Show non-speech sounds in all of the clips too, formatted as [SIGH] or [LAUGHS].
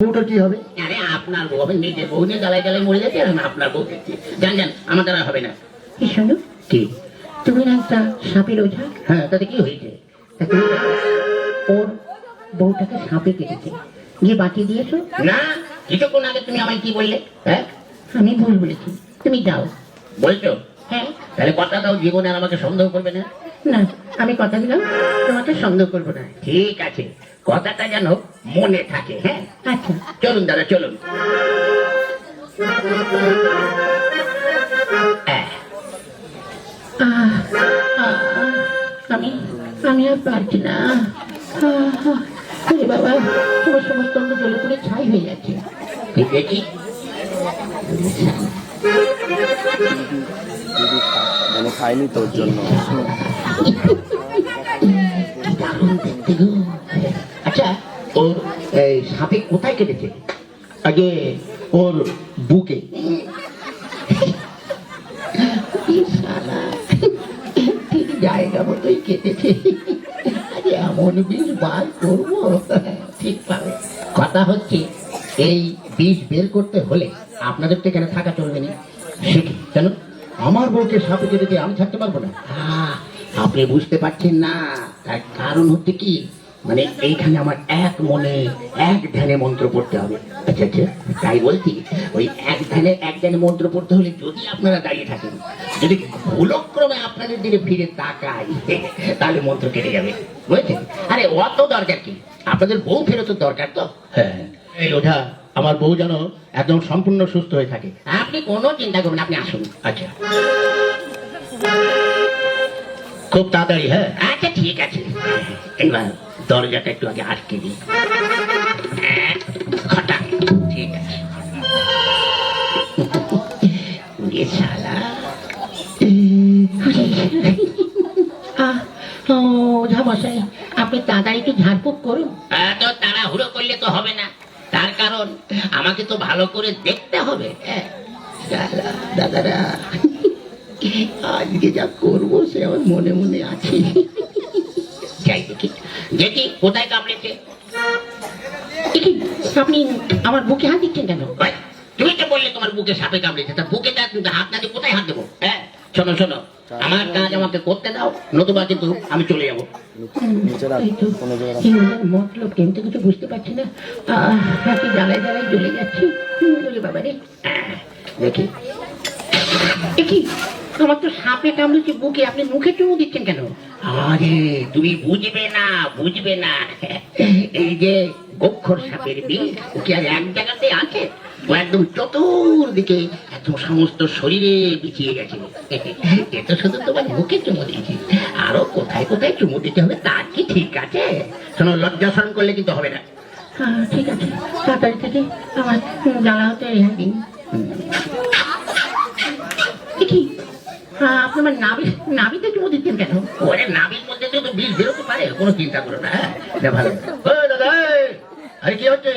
বউটার কি হবে? আরে আপনার বউ হবে নিজের বউ নিয়ে জ্বালায় জ্বালায় মরে যাচ্ছে আর আমি আপনার বউ দেখছি। জান জান আমার দ্বারা হবে না। এই শোনো? কি? তুমি না একটা সাপের ওঝা হ্যাঁ তাতে কি হয়েছে? তা তুমি না ওর বউটাকে সাপে কেটেছে। গিয়ে বাঁচিয়ে দিয়েছ? না কিছুক্ষণ আগে তুমি আমায় কি বললে? হ্যাঁ? আমি ভুল বলেছি। তুমি যাও বলছো? হ্যাঁ। তাহলে কথা দাও জীবনে আর আমাকে সন্দেহ করবে না। না আমি কথা দিলাম তোমাকে সন্দেহ করব না। ঠিক আছে। কথাটা যেন মনে থাকে হ্যাঁ? আচ্ছা। চলুন দাদা চলুন। আমি আমি আর পারছি না। আরে বাবা তোমার সমস্ত অঙ্গ জলে করে ছাই হয়ে যাচ্ছে। ঠিক দেখি মানে খাইনি তোর জন্য। দারুণ দেখতে গো। ওর এই, সাপে কোথায় কেটেছে? আগে ওর বুকে। ঠিক জায়গা মতোই কেটেছে। এমন বিষ বার করব? ঠিক পাবে। কথা হচ্ছে এই বিষ বের করতে হলে আপনাদের তো এখানে থাকা চলবে না। সে কি? কেন? আমার বউকে সাপে কেটে দিয়ে আমি থাকতে পারব না। আপনি বুঝতে পারছেন না। তার কারণ হচ্ছে কি? মানে এইখানে আমার এক মনে এক ধ্যানে মন্ত্র পড়তে হবে। আচ্ছা আচ্ছা তাই বলছি ওই এক ধ্যানে এক ধ্যানে মন্ত্র পড়তে হলে যদি আপনারা দাঁড়িয়ে থাকেন যদি ভুলক্রমে আপনাদের দিকে ফিরে তাকাই তাহলে মন্ত্র কেটে যাবে। বুঝেছেন? আরে অত দরকার কি? আপনাদের বউ ফেরতের দরকার তো। হ্যাঁ এই ওঠা আমার বউ যেন একদম সম্পূর্ণ সুস্থ হয়ে থাকে। আপনি কোনো চিন্তা করবেন আপনি আসুন। আচ্ছা। খুব তাড়াতাড়ি হ্যাঁ? আচ্ছা ঠিক আছে। এবার দরজাটা একটু আগে আটকে দিই। হ্যাঁ, খটাক ঠিক আছে। আপনি তাড়াতাড়ি একটু ঝাড়ফুঁক করুন। এত তাড়াহুড়ো করলে তো হবে না। তার কারণ আমাকে তো ভালো করে দেখতে হবে। হ্যাঁ। দাদারা। আজকে যা করব সে আমার মনে মনে আছে। যাই দেখি। দেখি কোথায় কামড়েছে? আপনি আমার বুকে হাত দিচ্ছেন কেন? তুমি তো বললে তোমার বুকে সাপে কামড়েছে। তা বুকে হাত না দিয়ে কোথায় হাত দেবো? হ্যাঁ শোনো শোনো। আমার কাজ আমাকে করতে দাও নতুবা কিন্তু আমি চলে যাব। মতলব কিন্তু কিছু বুঝতে পারছি না। হাতে জ্বালায় জ্বালায় জ্বলে যাচ্ছি। বাবা রে হ্যাঁ, দেখি। কি আমার তো সাপে কামড়েছে বুকে আপনি মুখে চুমু দিচ্ছেন কেন? আরে তুমি বুঝবে না বুঝবে না। এই যে অক্ষর সাপের বিষ ও কি আর এক জায়গাতে আছে? ও একদম চতুর্দিকে একদম সমস্ত শরীরে বিছিয়ে গেছে। এটা শুধু তোমার মুখে চুমু দিয়েছি। আরও কোথায় কোথায় চুমু দিতে হবে তার কি ঠিক আছে? শোনো লজ্জা শরণ করলে কিন্তু হবে না। হ্যাঁ ঠিক আছে। তাড়াতাড়ি থেকে আমার জ্বালা হতে রেহাই দিন আপনি আমার নাভি, নাভিতে চুমু দিচ্ছেন কেন? ওরে নাভির মধ্যে তো বিষ বেরোতে পারে, কোনো চিন্তা করো না হ্যাঁ? ভালো। দাদা আরে কি হচ্ছে?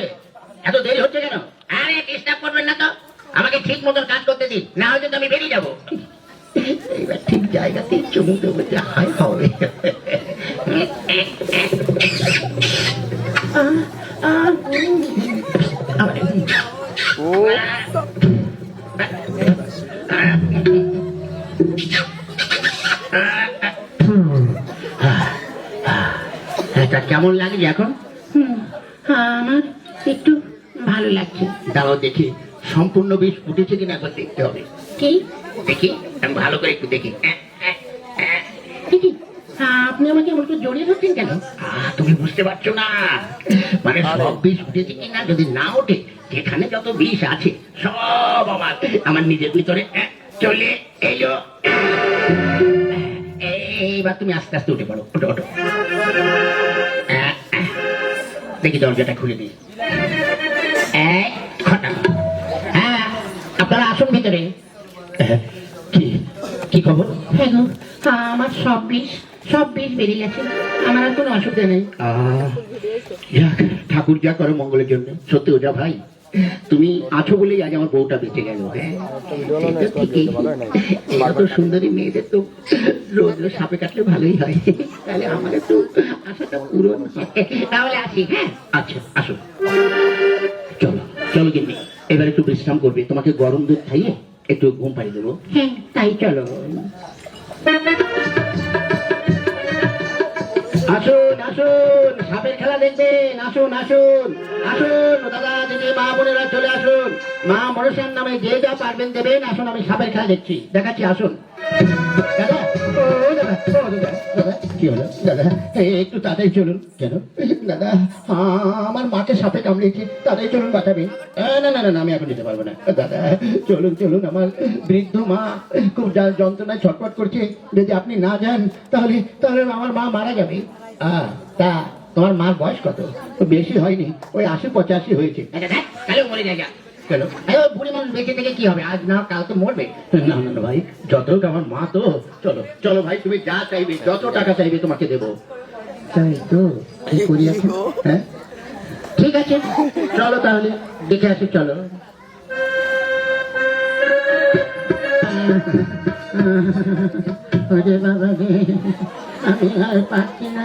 এত দেরি হচ্ছে কেন? আরে ডিস্টার্ব করবেন না তো। আমাকে ঠিক মতন কাজ করতে দিন, না হয়তো আমি বেরিয়ে যাব। এবার ঠিক জায়গাতে চুমু দেবো যে হাই হবে। কেমন লাগছে এখন? আমার একটু ভালো লাগছে। দাঁড়াও দেখি সম্পূর্ণ বিষ ফুটেছে কিনা একবার দেখতে হবে। কি? দেখি আমি ভালো করে একটু দেখি। কি? আপনি আমাকে উল্টো জড়িয়ে ধরছেন কেন? তুমি বুঝতে পারছ না। মানে সব বিষ উঠেছে কিনা যদি না ওঠে যেখানে যত বিষ আছে সব আমার আমার নিজের ভিতরে চলে এলো। এইবার তুমি আস্তে আস্তে উঠে পড়ো ওঠো ওঠো আহ, আহ। দেখি দরজাটা খুলে দিই। এক হ্যাঁ আপনারা আসুন ভিতরে। হ্যাঁ, কি? কি খবর? হ্যাঁ গো, আমার সব বিষ সব বিষ বেরিয়ে গেছে। আমার আর কোনো অসুবিধা নেই। ঠাকুর যা করে মঙ্গলের জন্য। সত্যি ওজা ভাই? তুমি আছো বলেই আজ আমার বউটা বেঁচে গেল হ্যাঁ? এত সুন্দরী মেয়েদের তো রোজ রোজ সাপে কাটলে ভালোই হয়। তাহলে আমার একটু আশাটা পূরণ তাহলে আসি হ্যাঁ? আচ্ছা আসো। চলো চলো কিন্তু এবার একটু বিশ্রাম করবে। তোমাকে গরম দুধ খাইয়ে একটু ঘুম পাড়িয়ে দেবো। হ্যাঁ তাই। চলো। আসুন আসুন। খেলা দেখবেন আসুন আসুন আসুন দাদা দিদি মা বোনেরা চলে আসুন। মা মনসার নামে যে যা পারবেন দেবেন আসুন আমি সাপের খেলা দেখছি। দেখাচ্ছি আসুন। দাদা দাদা দাদা একটু চলুন কেন? দাদা আ, আমার মাকে সাপে চলুন না না না আমি এখন যেতে পারব না। দাদা চলুন চলুন আমার বৃদ্ধ মা খুব যন্ত্রণায় ছটফট করছে। যদি আপনি না যান তাহলে তাহলে আমার মা মারা যাবে। আহ, তা তোমার মার বয়স কত? তো বেশি হয়নি ওই আশি পঁচাশি হয়েছে। তাহলে মরে যায় কেন? বুড়ি মানুষ বেঁচে থেকে কি হবে? আজ না কাল তো মরবে। না ভাই যত হোক আমার মা তো চলো চলো ভাই তুমি যা চাইবে যত টাকা চাইবে তোমাকে দেবো। তাই তো করি এখন হ্যাঁ? ঠিক আছে চলো তাহলে দেখে আসি চলো। ওরে বাবা রে আমি আর পারছি না।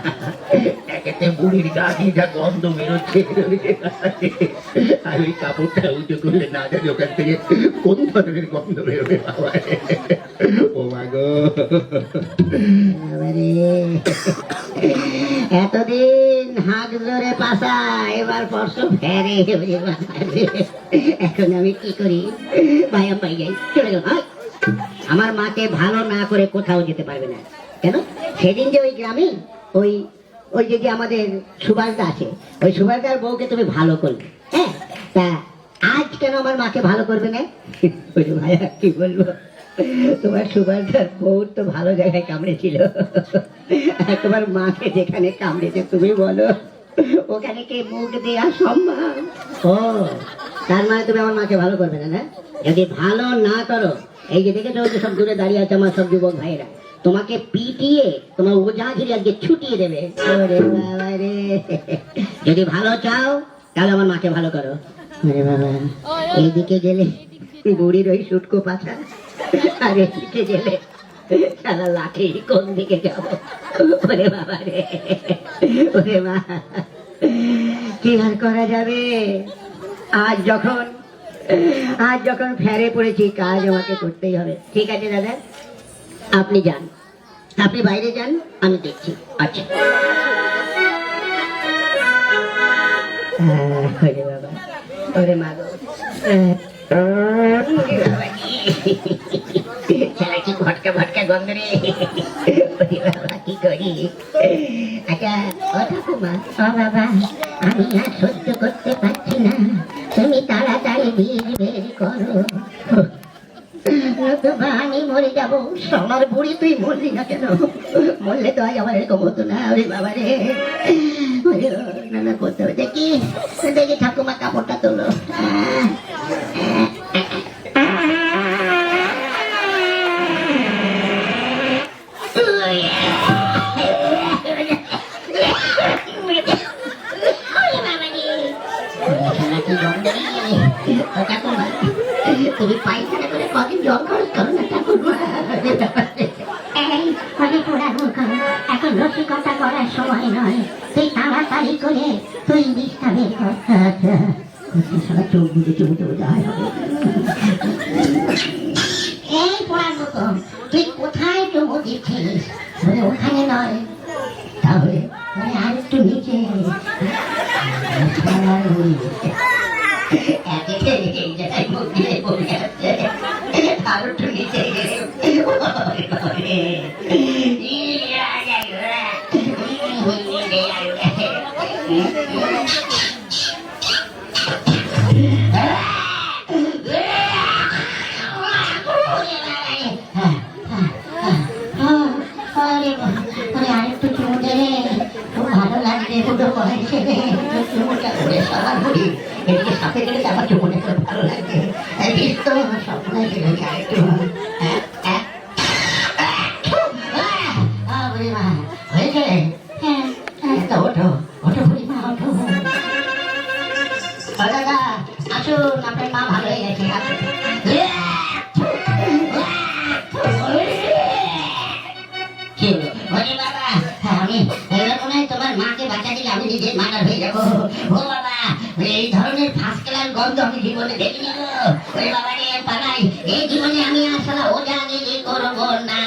বুড়ির যা গন্ধ বেরোচ্ছে। আর ওই কাপড়টা উঁচু করলে না ওখান থেকে কোন ধরনের গন্ধ বেরোবে বাবা ও মা গো। বাবারে, এতদিন হাত ধরে পাশা এবার পরশ ফেরে এখন আমি কি করি? ভাইয়া পাই যাই। চলে গেল। আমার মাকে ভালো না করে কোথাও যেতে পারবে না। কেন? সেদিন যে ওই গ্রামে ওই ওই যে আমাদের সুভাষদা আছে, ওই সুভাষদার বউকে তুমি ভালো করবে হ্যাঁ? তা আজ কেন আমার মাকে ভালো করবে না? [LAUGHS] ভাইয়া, কি বলব? তোমার সুভাষদার বউ তো ভালো জায়গায় কামড়েছিল। তোমার মাকে যেখানে কামড়েছে, তুমি বলো, ওখানে কে মুখ দেওয়া সম্ভব? ও, তার মানে তুমি আমার মাকে ভালো করবে না যদি ভালো না করো, এই যে দেখেছ সব দূরে দাঁড়িয়ে আছে আমার সব যুবক ভাইরা তোমাকে পিটিয়ে তোমার ওঝাঝিরি আজকে ছুটিয়ে দেবে। ওরে বাবা রে। যদি ভালো চাও তাহলে আমার মাকে ভালো করো। আরে বাবা। এইদিকে গেলে বুড়ির ওই সুটকো পাছা। আর এদিকে গেলে সারা লাঠি কোন দিকে যাব? ওরে বাবা রে। ওরে মা। কি আর করা যাবে? আজ যখন আজ যখন ফেরে পড়েছি কাজ আমাকে করতেই হবে। ঠিক আছে দাদা? আপনি যান। আপনি বাইরে যান, আমি দেখছি। আচ্ছা। ভটকা ভটকা গন্ধ করি? আচ্ছা আমি আর সহ্য করতে পারছি না। তুমি তাড়াতাড়ি বীজ বের করো। মরে যাব। আমার বুড়ি, তুই মরলি না কেন? মরলে তো আজ আমার এরকম হতো না। ওরে বাবা রে না করতে হবে দেখি। দেখি ঠাকুমা কাপড়টা তোলো। তুমি পায়খানা করে কদিন জল খরচ করো না সময় নয়। তুই তাড়াতাড়ি করে তুই বিষটা বের কর সারা চোখ বুঝে চোখ বুঝে যায় এই পড়ার মতো তুই কোথায় চোখ দিচ্ছিস? ওখানে নয়। এদিকে সাপে গেলে আবার চোখে ভালো লাগবে এই তো স্বপ্ন ছিল আরেকটু হ্যাঁ জীবনে দেখিনি গো ওরে বাবা রে পালাই। এই জীবনে আমি আসলে ওজা দিদি করব না।